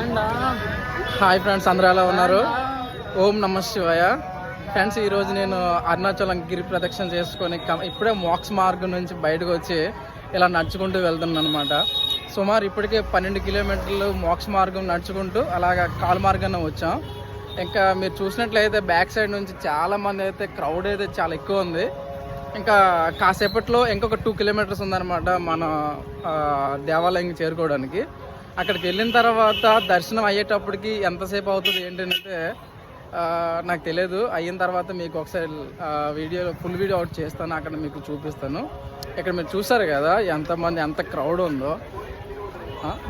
Hi friends అందరూ ఎలా ఉన్నారు? ఓం నమ శివాయ. ఫ్రెండ్స్ ఈరోజు నేను అరుణాచలం గిరి ప్రదక్షిణ చేసుకొని ఇప్పుడే మోక్స్ మార్గం నుంచి బయటకు వచ్చి ఇలా నడుచుకుంటూ వెళ్తున్నాను అనమాట సుమారు ఇప్పటికే పన్నెండు కిలోమీటర్లు మోక్స్ మార్గం నడుచుకుంటూ అలాగా కాలు మార్గాన్ని వచ్చాం. ఇంకా మీరు చూసినట్లయితే బ్యాక్ సైడ్ నుంచి చాలా మంది అయితే క్రౌడ్ అయితే చాలా ఎక్కువ ఉంది. ఇంకా కాసేపట్లో ఇంకొక టూ కిలోమీటర్స్ ఉందన్నమాట మన దేవాలయం చేరుకోవడానికి. అక్కడికి వెళ్ళిన తర్వాత దర్శనం అయ్యేటప్పటికి ఎంతసేపు అవుతుంది ఏంటంటే నాకు తెలియదు అయిన తర్వాత మీకు ఒకసారి వీడియో ఫుల్ వీడియో అవుట్ చేస్తాను. అక్కడ మీకు చూపిస్తాను. ఇక్కడ మీరు చూసారు కదా ఎంతమంది ఎంత క్రౌడ్ ఉందో.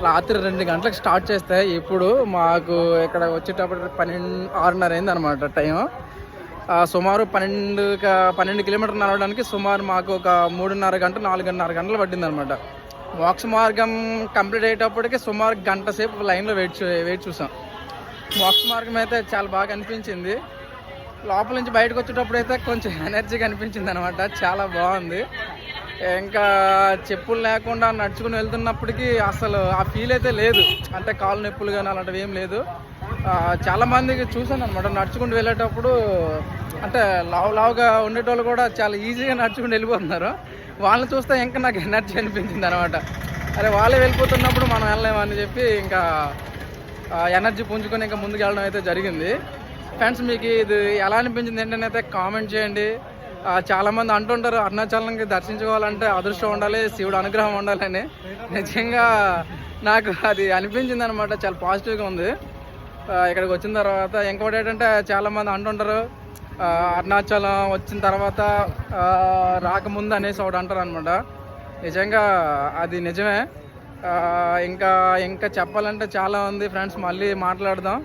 రాత్రి రెండు గంటలకు స్టార్ట్ చేస్తే ఇప్పుడు మాకు ఇక్కడ వచ్చేటప్పుడు పన్నెండు ఆరున్నర అయింది అనమాట టైం. సుమారు పన్నెండు పన్నెండు కిలోమీటర్లు నడవడానికి సుమారు మాకు ఒక మూడున్నర గంట నాలుగున్నర గంటలు పట్టింది అనమాట మోక్ష మార్గం కంప్లీట్ అయ్యేటప్పటికి సుమారు గంట సేపు లైన్లో వెయిట్ చూ వెయిట్ చూసాం. మోక్ష మార్గం అయితే చాలా బాగా అనిపించింది. లోపల నుంచి బయటకు వచ్చేటప్పుడు అయితే కొంచెం ఎనర్జీగా అనిపించింది అనమాట చాలా బాగుంది. ఇంకా చెప్పులు లేకుండా నడుచుకుని వెళ్తున్నప్పటికీ అసలు ఆ ఫీల్ అయితే లేదు. అంటే కాలు నొప్పులు కానీ అలాంటివి ఏం లేదు. చాలామందికి చూశాను అనమాట నడుచుకుంటూ వెళ్ళేటప్పుడు అంటే లావు లావుగా ఉండేటోళ్ళు కూడా చాలా ఈజీగా నడుచుకుంటూ వెళ్ళిపోతున్నారు. వాళ్ళని చూస్తే ఇంకా నాకు ఎనర్జీ అనిపించింది అనమాట అరే వాళ్ళే వెళ్ళిపోతున్నప్పుడు మనం వెళ్ళలేమని చెప్పి ఇంకా ఎనర్జీ పుంజుకొని ఇంకా ముందుకు వెళ్ళడం అయితే జరిగింది. ఫ్రెండ్స్ మీకు ఇది ఎలా అనిపించింది ఏంటని అయితే కామెంట్ చేయండి. చాలామంది అంటుంటారు అరుణాచలంకి దర్శించుకోవాలంటే అదృష్టం ఉండాలి శివుడు అనుగ్రహం ఉండాలని. నిజంగా నాకు అది అనిపించింది అనమాట చాలా పాజిటివ్గా ఉంది. ఇక్కడికి వచ్చిన తర్వాత ఇంకోటి ఏంటంటే చాలామంది అంటుంటారు అరుణాచలం వచ్చిన తర్వాత రాకముందు అనేసి ఒకటి అంటారు అనమాట నిజంగా అది నిజమే. ఇంకా ఇంకా చెప్పాలంటే చాలా ఉంది ఫ్రెండ్స్ మళ్ళీ మాట్లాడదాం.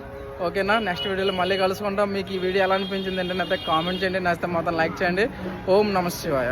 ఓకేనా? నెక్స్ట్ వీడియోలో మళ్ళీ కలుసుకుంటాం. మీకు ఈ వీడియో ఎలా అనిపించింది ఏంటంటే కామెంట్ చేయండి. నచ్చితే మాత్రం లైక్ చేయండి. ఓం నమ శివాయ.